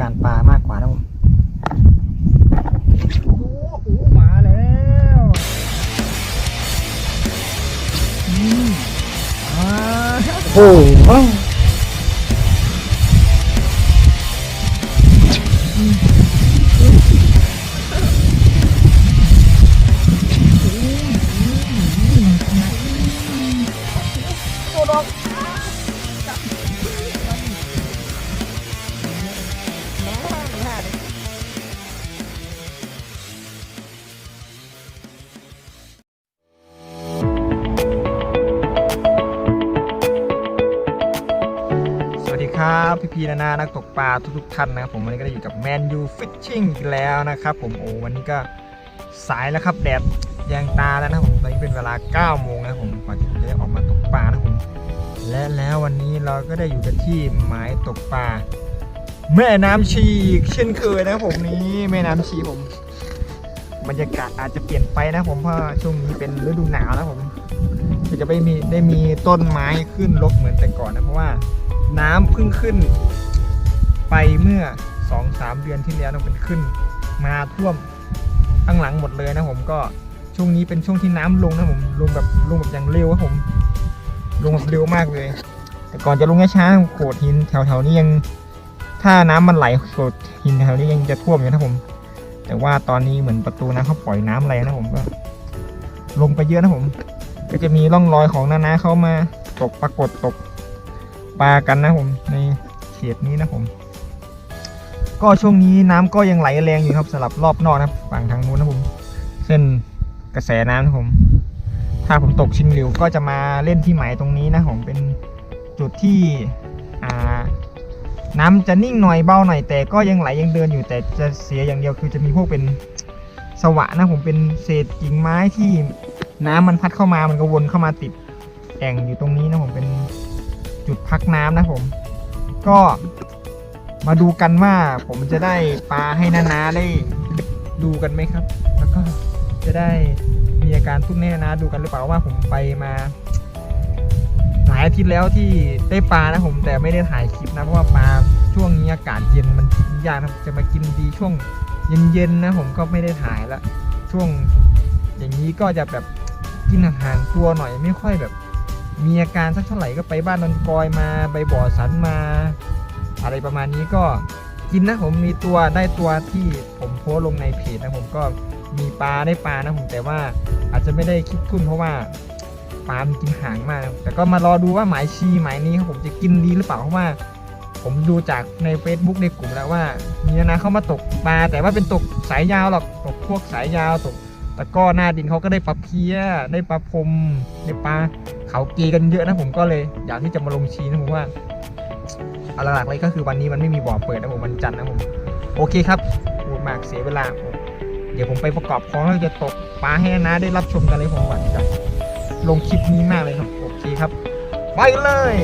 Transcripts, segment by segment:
การปลามากกว่านะผมโอ้โหมาแล้วอืมอ่าโอ้โห ครับพี่พีนานานักตกปลาทุกๆท่านนะครับผมวันนี้ก็ได้อยู่กับแมนยูฟิชชิ่งอีกแล้วนะครับผมโอ้วันนี้ก็สายแล้วครับแดดแยงตาแล้วนะผมตอนนี้เป็นเวลา9โมงนะผมกว่าที่ผมจะได้ออกมาตกปลานะผมและแล้ววันนี้เราก็ได้อยู่กันที่หมายตกปลาแม่น้ำชีเช่นเคยนะครับผมนี้แม่น้ำชีผมบรรยากาศอาจจะเปลี่ยนไปนะผมเพราะช่วงนี้เป็นฤดูหนาวนะผมจะไม่มีได้มีต้นไม้ขึ้นรกเหมือนแต่ก่อนนะเพราะว่า น้ำเพิ่งขึ้น ไปเมื่อสองสามเดือนที่แล้วนะเป็นขึ้น มาท่วมข้างหลังหมดเลยนะผมก็ช่วงนี้เป็นช่วงที่น้ำลงนะผมลงแบบลงแบบอย่างเร็วครับผม ลงแบบเร็วมากเลย แต่ก่อนจะลงช้าโขดหินแถวๆนี้ยัง ถ้าน้ำมันไหลโขดหินแถวนี้ยังจะท่วมอยู่นะผม แต่ว่าตอนนี้เหมือนประตูน้ำเขาปล่อยน้ำแรนะผมก็ ลงไปเยอะนะผม ก็จะมีร่องรอยของน้านาเขามาตกปรากฏตก ปลากันนะผมในเขตนี้นะผม ก็ช่วงนี้น้ำก็ยังไหลแรงอยู่ครับสำหรับรอบนอกนะฝั่งทางนู้นนะผม เส้นกระแสน้ำนะผม ถ้าผมตกชิงหลิวก็จะมาเล่นที่หมายตรงนี้นะผมเป็นจุดที่น้ำจะนิ่งหน่อยเบาหน่อยแต่ก็ยังไหลยังเดินอยู่แต่จะเสียอย่างเดียวคือจะมีพวกเป็นสวะนะผมเป็นเศษกิ่งไม้ที่น้ำมันพัดเข้ามามันก็วนเข้ามาติดแอ่งอยู่ตรงนี้นะผมเป็น จุดพักน้ำนะผม ก็มาดูกันว่าผมจะได้ปลาให้นานาได้ดูกันไหมครับ แล้วก็จะได้มีอาการทุกแน่นานาดูกันหรือเปล่าว่าผมไปมา หลายอาทิตย์แล้วที่ได้ปลานะผมแต่ไม่ได้ถ่ายคลิปนะเพราะว่าปลาช่วงนี้อากาศเย็นมันกินยากนะจะมากินดีช่วงเย็นๆนะผมก็ไม่ได้ถ่ายละช่วง อย่างนี้ก็จะแบบกินห่างๆตัวหน่อยไม่ค่อยแบบ มีอาการสักเท่าไหร่ก็ไปบ้านนนกอยมาไปบ่อสันมา อะไรประมาณนี้ก็กินนะผมมีตัวได้ตัวที่ผมโพสลงในเพจนะผมก็มีปลาได้ปลานะผมแต่ว่าอาจจะไม่ได้คิดทุนเพราะว่าปลามันกินหางมาก แต่ก็มารอดูว่าหมายชีหมายนี้ผมจะกินดีหรือเปล่าเพราะว่า ผมดูจากใน Facebook ในกลุ่มแล้วว่ามีนานาเข้ามาตกปลาแต่ว่าเป็นตกสายยาวหรอกตกพวกสายยาวตก ตะก้อหน้าดินเขาก็ได้ปลาเพี้ย ได้ปลาพรมได้ปลาเขาเกกันเยอะนะผมก็เลย อยากที่จะมาลงชีนะผมว่าเอาหลักๆเลยก็คือวันนี้มันไม่มีบ่อเปิดนะผมวันจันทร์นะผมโอเคครับพูดมากเสียเวลาผมเดี๋ยวผมไปประกอบของแล้วจะตกปลาให้นานาได้รับชมกันเลยผมก่อนจะลงคลิปนี้มากเลยครับ โอเคครับ ไปเลย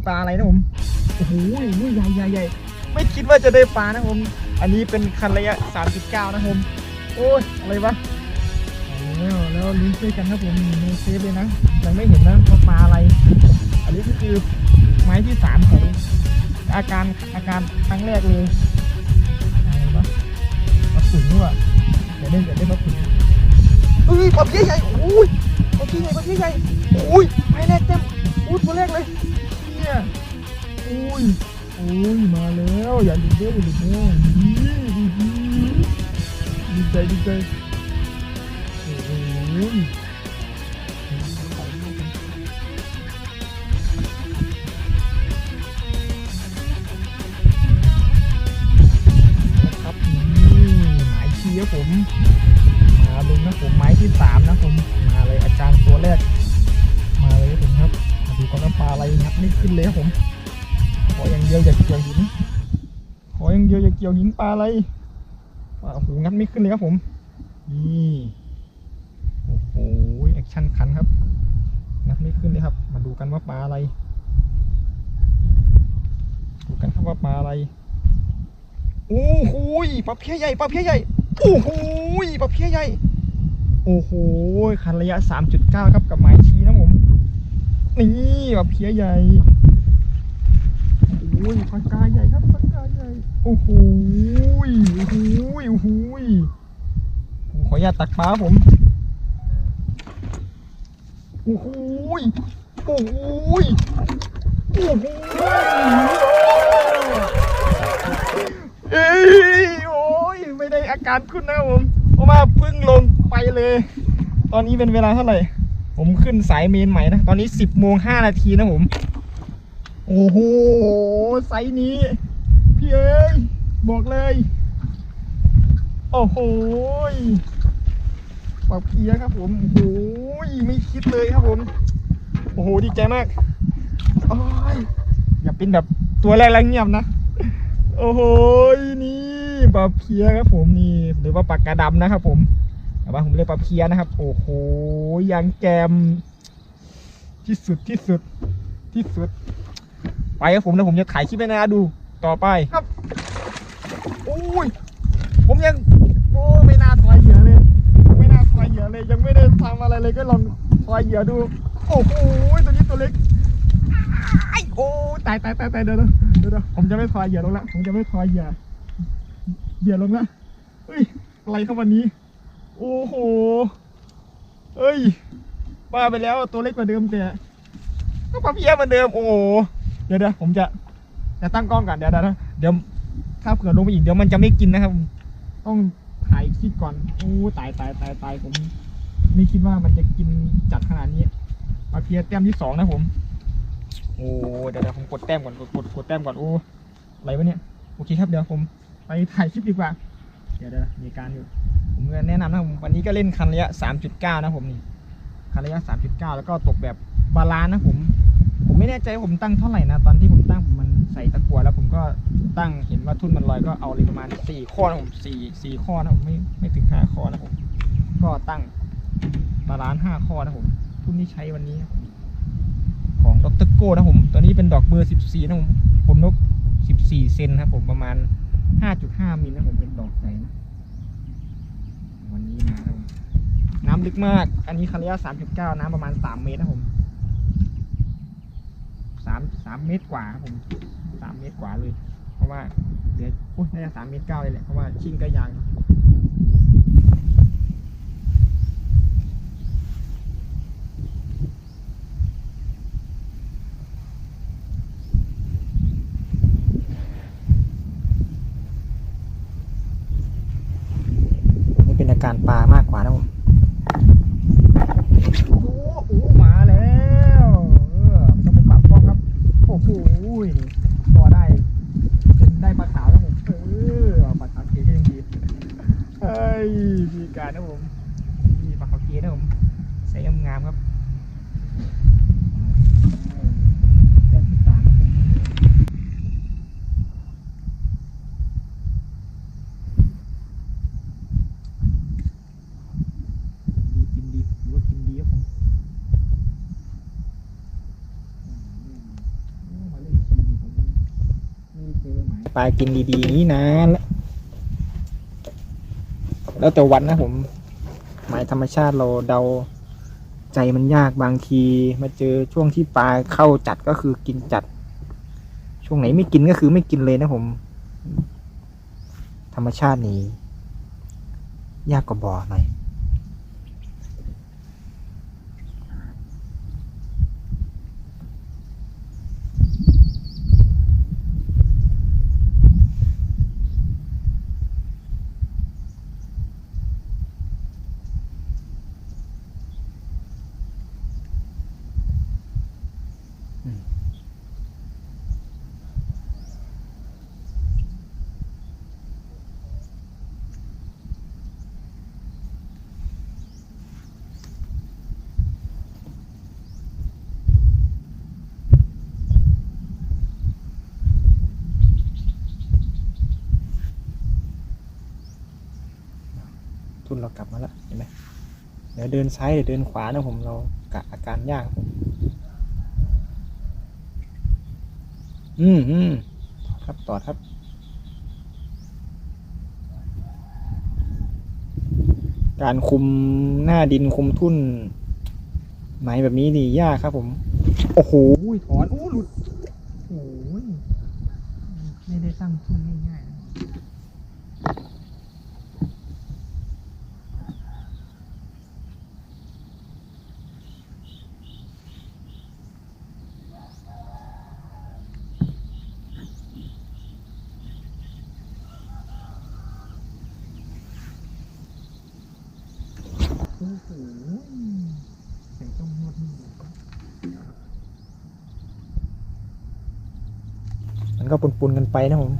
ว่าปลาอะไรนะผมโอ้โหนี่ใหญ่ใหญ่ใหญ่ไม่คิดว่าจะได้ปลานะผม อันนี้เป็นคันระยะ 3.9 นะผม โอ้ยอะไรวะแล้วแล้วลุ้นช่วยกันครับผมโนเซฟเลยนะยังไม่เห็นนะว่าปลาอะไร อันนี้ก็คือไม้ที่สามของอาการอาการครั้งแรกเลยอะไรวะปลาขุนด้วยเดี๋ยวเล่นเดี๋ยวเล่นปลาขุนเอ้ยปลาเพี้ยใหญ่โอ้ยปลาเพี้ยใหญ่ปลาเพี้ยใหญ่โอ้ยไม้แรกเต็มอุ้ยตัวแรกเลย เนี่ยอุ้ยอุ้ยมาแล้วอย่าหลุดเด้ออย่าหลุดเด้อดีใจดีใจโอ้ย ขึ้นเลยครับผม ขออย่างเดียวอย่าเกี่ยวหิน ขออย่างเดียวอย่าเกี่ยวหินปลาอะไรปลาโอ้โหงัดไม่ขึ้นเลยครับผม นี่ โอ้โห แอคชั่นคันครับ งัดไม่ขึ้นเลยครับ มาดูกันว่าปลาอะไร ดูกันครับว่าปลาอะไร โอ้โหปลาเพี้ยใหญ่ปลาเพี้ยใหญ่ โอ้โหปลาเพี้ยใหญ่ โอ้โห คันระยะ 3.9 ครับกับไม้ชี้นะผม นี่ปลาเพี้ยใหญ่โอ้ยปลากาใหญ่ครับปลากาใหญ่โอ้โหโอ้โหโอ้โหผมขออนุญาตตักปลาผมโอ้โหโอ้โหโอ้โหเอ้ยโอ้ยไม่ได้อาการขึ้นนะครับผมเพราะว่าพิ่งลงไปเลย ตอนนี้เป็นเวลาเท่าไหร่ ผมขึ้นสายเมนใหม่นะ ตอนนี้10โมง5นาทีนะผม โอ้โหไซนี้ พี่เอ้ย บอกเลย โอ้โหปากเพียครับผม โอ้โหไม่คิดเลยครับผม โอ้โห ดีใจมากโอ้ยอย่าเป็นแบบตัวแรกแล้วเงียบนะ โอ้โห นี่ปลาเพียครับผมนี่ หรือว่าปากกาดำนะครับผม แต่ว่าผมเรียกปลาเพียนะครับ โอ้โหยางแกม ที่สุดที่สุดที่สุด ไปครับผมแล้วผมจะถ่ายคลิปให้นาดูต่อไปครับโอ้ยผมยังโอ้ไม่น่าถอยเหยื่อเลยไม่น่าถอยเหยื่อเลย ยังไม่ได้ทำอะไรเลยก็ลองถอยเหยื่อดู โอ้โหตัวนี้ตัวเล็กไอ้โอ้ตายตายตายตายเดี๋ยวเดี๋ยวเดี๋ยวเดี๋ยวผมจะไม่ถอยเหยื่อลงละผมจะไม่ถอยเหยื่อเหยื่อลงละเฮ้ยอะไรครับวันนี้ โอ้โห เอ้ยบ้าไปแล้วตัวเล็กกว่าเดิมแต่ก็ปลาเพี้ยเหมือนเดิม โอ้โห เดี๋ยวเดี๋ยวผมจะจะตั้งกล้องก่อนเดี๋ยวเดี๋ยวนะเดี๋ยวถ้าเผื่อลงไปอีกเดี๋ยวมันจะไม่กินนะครับ ต้องถ่ายคลิปก่อนโอ้ตายตายตายตายผมไม่คิดว่ามันจะกินจัดขนาดนี้มาเพียแต้มที่สองนะผม โอ้เดี๋ยวเดี๋ยวผมกดแต้มก่อนกดกดกดแต้มก่อนโอ้อะไรวะเนี่ยโอเคครับเดี๋ยวผมไปถ่ายคลิปดีกว่า เดี๋ยวเดี๋ยวมีการอยู่ ผมก็แนะนำนะผมวันนี้ก็เล่นคันระยะ 3.9 นะผมนี่ คันระยะ 3.9 แล้วก็ตกแบบบาลานซ์นะผม ผมไม่แน่ใจผมตั้งเท่าไหร่นะ ตอนที่ผมตั้งผมมันใส่ตะกั่วแล้วผมก็ตั้งเห็นว่าทุ่นมันลอยก็เอาเลยประมาณ 4 ข้อนะผม4 4ข้อนะผมไม่ไม่ถึง 5 ข้อนะผม ก็ตั้งบาลานซ์5ข้อนะผม ทุ่นที่ใช้วันนี้ของดรโก้นะผม ตัวนี้เป็นดอกเบอร์ 14 นะผมผลนก 14 เซนครับผมประมาณ 5.5มิลนะผมเป็นดอกใสนะ วันนี้มาครับน้ำลึกมาก อันนี้คันระยะ3.9 น้ำประมาณ 3 เมตรนะผมสามสามเมตรกว่าครับผมสามเมตรกว่าเลย เพราะว่าเดี๋ยวอุ้ยน่าจะสามเมตรเก้าเลยแหละ เพราะว่าชิงก็ยางนี่เป็นอา การปลามากกว่านะผม โอ้โหมาแล้วเออมันต้องไปปรับกล้องครับ โอ้โหนี่พอได้ เป็นได้ปลาขาวแล้วผม เออปลาขาวเก๋ก็ยังดีเฮ้ยมีการนะผมนี่ปลาขาวเก๋นะผมใส่งามๆครับแต้มที่สามครับผมดีกินดีหรือว่ากินดีครับผม ปลากินดีๆนี้นานแล้วแล้วแต่วันนะผม หมายธรรมชาติเราเดาใจมันยากบางที มาเจอช่วงที่ปลาเข้าจัดก็คือกินจัด ช่วงไหนไม่กินก็คือไม่กินเลยนะผม ธรรมชาตินี้ ยากกว่าบ่อหน่อย เรากลับมาแล้วเห็นไหมเดี๋ยวเดินซ้ายเดี๋ยวเดินขวานะผมเรากะอาการยากผมอืมอืมครับต่อครับการคุมหน้าดินคุมทุ่นไหมแบบนี้ดียากครับผม โอ้โหถอนโอ้หลุดโอ้ยไม่ได้ตั้งทุ่น โอ้โหแต่ต้องนวดนี่มันก็ปนๆกันไปนะผม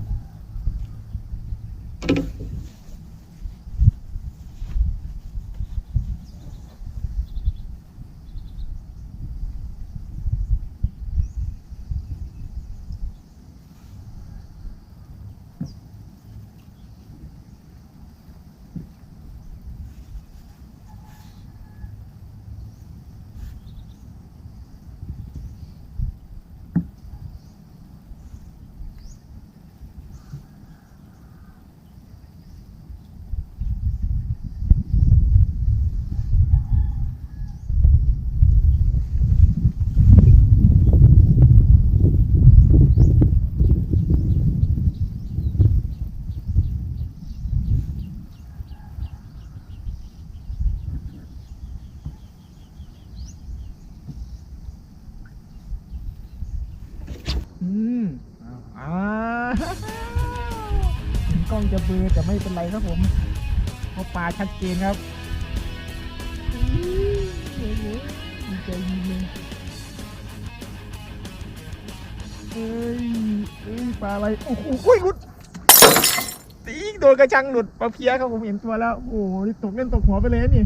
อืมอ้าวอ้าวถึงกล้องจะเบลอแต่ไม่เป็นไร ครับผมเพราะปลาชัดเจนครับดีใจดีเลยเอ้ยเอ้ยปลาอะไร โอ้โหอุ้ยหลุดตีกโดนกระชังหลุดปลาเพี้ยครับผมเห็นตัวแล้ว โอ้โหนี่ตกเล่นตกหัวไปเลยนี่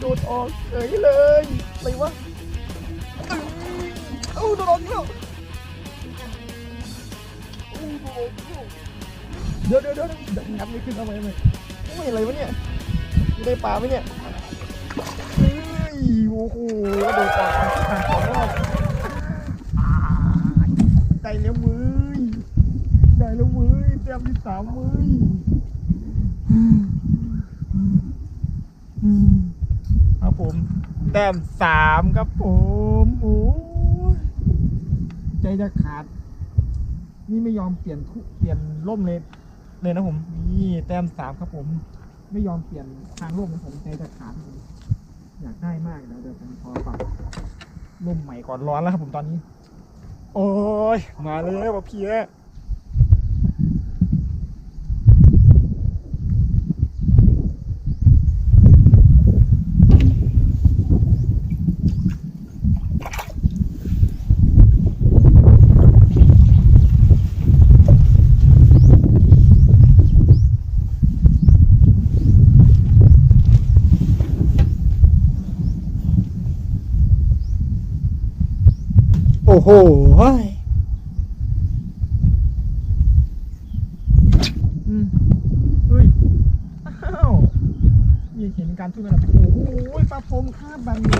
โดดออกเฉยเลยอะไรวะเอ้าโดนออกแล้วเอ้าโดนออกอีกแล้วเดี๋ยวเดี๋ยวเดี๋ยวเดี๋ยวงับนี่ขึ้นทำไมไมโอ้ยอะไรวะเนี่ยไม่ได้ปลาไหมเนี่ยเฮ้ยโอ้โหโดนออกผ่าสองรอบได้แล้วมือได้แล้วมือแต้มที่สามมือ ครับผม แต้มสามครับผมโอ้ยใจจะขาด นี่ไม่ยอมเปลี่ยนทุเปลี่ยนร่มเลยเลยนะผม นี่ แต้มสามครับผม ไม่ยอมเปลี่ยนทางร่มนะผมใจจะขาดผมอยากได้มากแล้วเดี๋ยวผมขอปรับร่มใหม่ก่อนร้อนแล้วครับผมตอนนี้ โอ้ยมาเลยว่ะพี่ อ้โอ้โหเฮ้ยอืมเฮ้ย อ้าว นี่เห็นการทุ่มระดับโอ้โหปลาพรมคาบบันนี้ปลา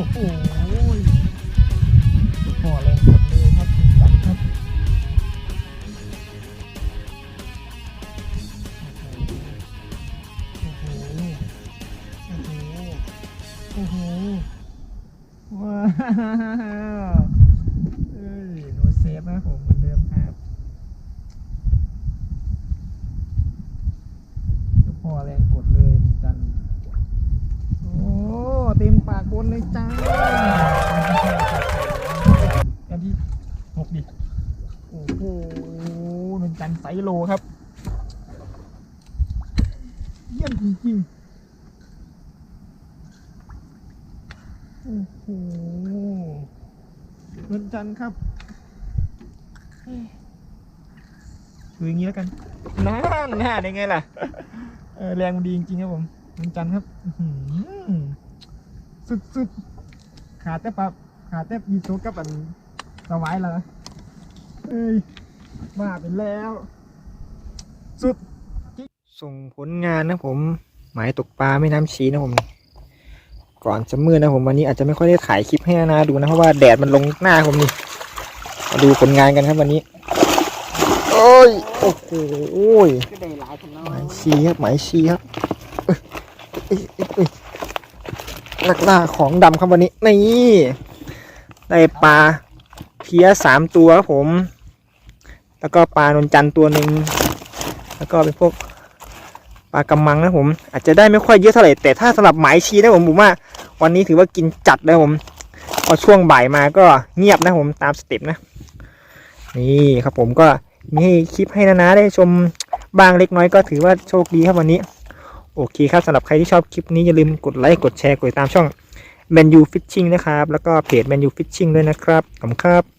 อ้โหเจ้าพ่อแรงกดเลยครับจันทร์ครับโอ้โหโอ้โหโอ้โหว้าวเอ้ยโนเซฟนะผมเหมือนเดิมครับเจ้าพ่อแรงกดเลยเหมือนกัน เต็มปากบ นเลยจ้าอันที่หกดิ โอ้โหนนจันทร์ไซโลครับ เยี่ยมจริงๆ โอ้โหนนจันทร์ครับดูอย่างนี้แล้วกันน่านน่าได้ไงล่ะเออแรงมันดีจริงๆครับผมนนจันทร์ครับ อื้อหือสุดขาดแต่ปรับขาดแต่ยีโซกับอันสวายแล้วนะเอ้ยมาเป็นแล้ว สุด ส่งผลงานนะผม หมายตกปลาไม่น้ำชีนะผม ก่อนจะมืดนะผมวันนี้อาจจะไม่ค่อยได้ถ่ายคลิปให้นาดูนะเพราะว่าแดดมันลงหน้าผมนี่มาดูผลงานกันครับวันนี้ โอ้ย โอ้โหโอ้ยไหลายคนเนาะหมายชีครับหมายชีครับเอ้ยเอ้ยเอ้ย นักล่าของดำครับวันนี้ นี่ได้ปลาเพี้ยสามตัวครับผม แล้วก็ปลานนจันตัวหนึ่งแล้วก็เป็นพวกปลากำมังนะผม อาจจะได้ไม่ค่อยเยอะเท่าไหร่แต่ถ้าสำหรับหมายชีนะผมผมว่า วันนี้ถือว่ากินจัดเลยผมพอช่วงบ่ายมาก็เงียบนะผมตามสเต็ปนะ นี่ครับผมก็มีให้คลิปให้นะนะได้ชมบ้างเล็กน้อยก็ถือว่าโชคดีครับวันนี้ โอเคครับสำหรับใครที่ชอบคลิปนี้อย่าลืมกดไลค์กดแชร์กดติดตามช่อง m a n u Fishing นะครับ แล้วก็เพจ m a n u Fishing ด้วยนะครับขอบคุณครับ